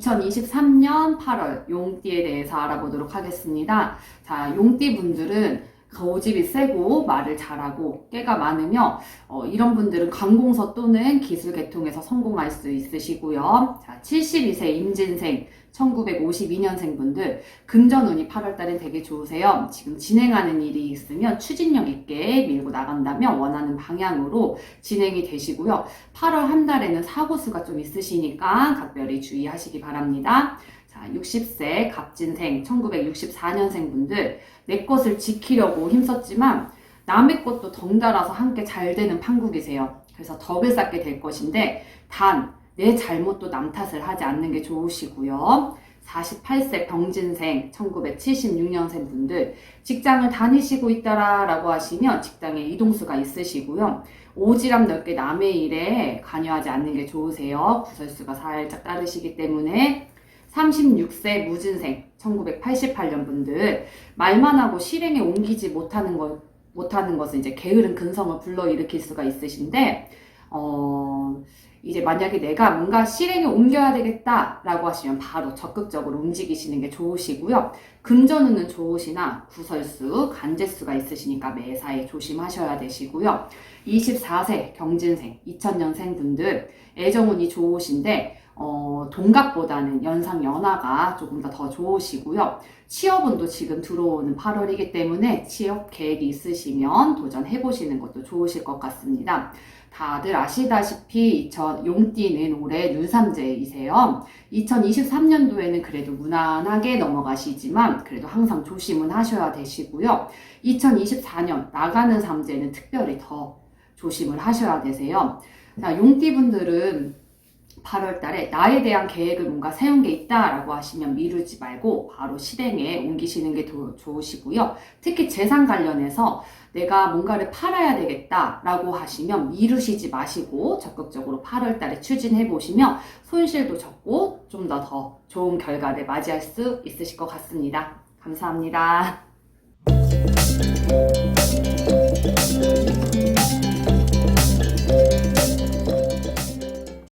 2023년 8월 용띠에 대해서 알아보도록 하겠습니다. 자, 용띠 분들은 거집이 세고 말을 잘하고 깨가 많으며 어, 이런 분들은 관공서 또는 기술 계통에서 성공할 수 있으시고요. 자, 72세 임진생 1952년생 분들 금전운이 8월 달엔 되게 좋으세요. 지금 진행하는 일이 있으면 추진력 있게 밀고 나간다면 원하는 방향으로 진행이 되시고요. 8월 한 달에는 사고수가 좀 있으시니까 각별히 주의하시기 바랍니다. 자, 60세 갑진생 1964년생 분들 내 것을 지키려고 힘썼지만 남의 것도 덩달아서 함께 잘 되는 판국이세요. 그래서 덕을 쌓게 될 것인데 단 내 잘못도 남 탓을 하지 않는 게 좋으시고요. 48세 병진생 1976년생 분들 직장을 다니시고 있다라고 하시면 직장에 이동수가 있으시고요. 오지랖 넓게 남의 일에 관여하지 않는 게 좋으세요. 구설수가 살짝 따르시기 때문에 36세 무진생 1988년 분들 말만 하고 실행에 옮기지 못하는 것 못하는 것은 이제 게으른 근성을 불러일으킬 수가 있으신데 어 이제 만약에 내가 뭔가 실행에 옮겨야 되겠다라고 하시면 바로 적극적으로 움직이시는 게 좋으시고요. 금전운은 좋으시나 구설수, 간제수가 있으시니까 매사에 조심하셔야 되시고요. 24세 경진생, 2000년생 분들 애정운이 좋으신데 어, 동갑보다는 연상 연하가 조금 더 더 좋으시고요. 취업운도 지금 들어오는 8월이기 때문에 취업 계획이 있으시면 도전해 보시는 것도 좋으실 것 같습니다. 다들 아시다시피 2000 용띠는 올해 눈삼재이세요. 2023년도에는 그래도 무난하게 넘어가시지만 그래도 항상 조심은 하셔야 되시고요. 2024년 나가는 삼재는 특별히 더 조심을 하셔야 되세요. 자, 용띠분들은 8월 달에 나에 대한 계획을 뭔가 세운 게 있다라고 하시면 미루지 말고 바로 실행에 옮기시는 게 더 좋으시고요. 특히 재산 관련해서 내가 뭔가를 팔아야 되겠다라고 하시면 미루시지 마시고 적극적으로 8월 달에 추진해 보시면 손실도 적고 좀 더더 좋은 결과를 맞이할 수 있으실 것 같습니다. 감사합니다.